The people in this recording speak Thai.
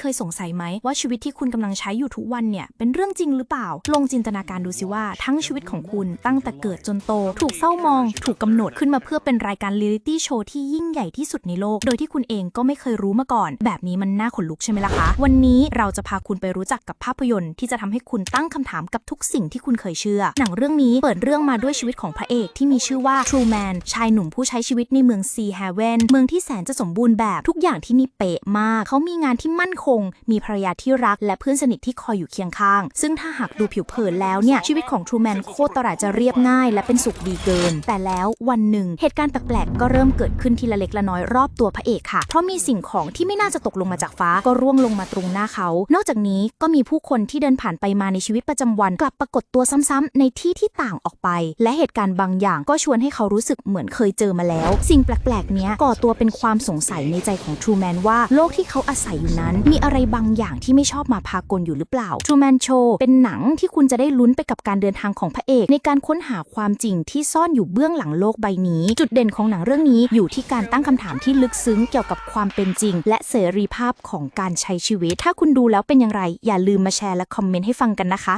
เคยสงสัยไหมว่าชีวิตที่คุณกำลังใช้อยู่ทุกวันเนี่ยเป็นเรื่องจริงหรือเปล่า ลองจินตนาการดูสิว่าทั้งชีวิตของคุณตั้งแต่เกิดจนโต ถูกเศร้ามอง ถูกกำหนดขึ้นมาเพื่อเป็นรายการเรียลิตี้โชว์ที่ยิ่งใหญ่ที่สุดในโลก โดยที่คุณเองก็ไม่เคยรู้มาก่อน แบบนี้มันน่าขนลุกใช่ไหมล่ะคะ วันนี้เราจะพาคุณไปรู้จักกับภาพยนตร์ที่จะทำให้คุณตั้งคำถามกับทุกสิ่งที่คุณเคยเชื่อ หนังเรื่องนี้เปิดเรื่องมาด้วยชีวิตของพระเอกที่มีชื่อว่า True Man ชายหนุ่มผู้ใช้ชีวิตในเมืองซีแฮเวนเมืองที่แสนจะสมบูรณ์แบบทุกอย่างที่นี่เป๊ะมาก เขามีงานที่มั่นคง มีภรรยาที่รักและเพื่อนสนิทที่คอยอยู่เคียงข้าง ซึ่งถ้าหากดูผิวเผินแล้วเนี่ย ชีวิตของ True Man โคตรตราจะเรียบง่าย และเป็นสุขดีเกิน แต่แล้ววันหนึ่ง เหตุการณ์แปลกๆก็เริ่มเกิดขึ้นทีละเล็กละน้อยรอบตัวพระเอกค่ะ เพราะมีสิ่งของที่ไม่น่าจะตกลงมาจากฟ้าก็ร่วงลงมาตรงหน้าเขา นอกจากนี้ก็มีผู้คนที่เดินผ่านไปมาในชีวิตประจำวัน กลับปรากฏตัวซ้ำๆในที่ที่ต่างออกไป และเหตุการณ์บางอย่างก็ชวนให้เขารู้สึกเหมือนเคยเจอมาแล้ว สิ่งแปลกๆเนี้ยก่อตัวเป็นความสงสัยในใจของ True Man ว่าโลกที่เขาอาศัยอยู่นั้นมีอะไรบางอย่างที่ไม่ชอบมาพากลอยู่หรือเปล่า True Man Show เป็นหนังที่คุณจะได้ลุ้นไปกับการเดินทางของพระเอก ในการค้นหาความจริงที่ซ่อนอยู่เบื้องหลังโลกใบนี้ จุดเด่นของหนังเรื่องนี้อยู่ที่การตั้งคำถามที่ลึกซึ้งเกี่ยวกับความเป็นจริง และเสรีภาพของการใช้ชีวิต ถ้าคุณดูแล้วเป็นอย่างไร อย่าลืมมาแชร์และคอมเมนต์ให้ฟังกันนะคะ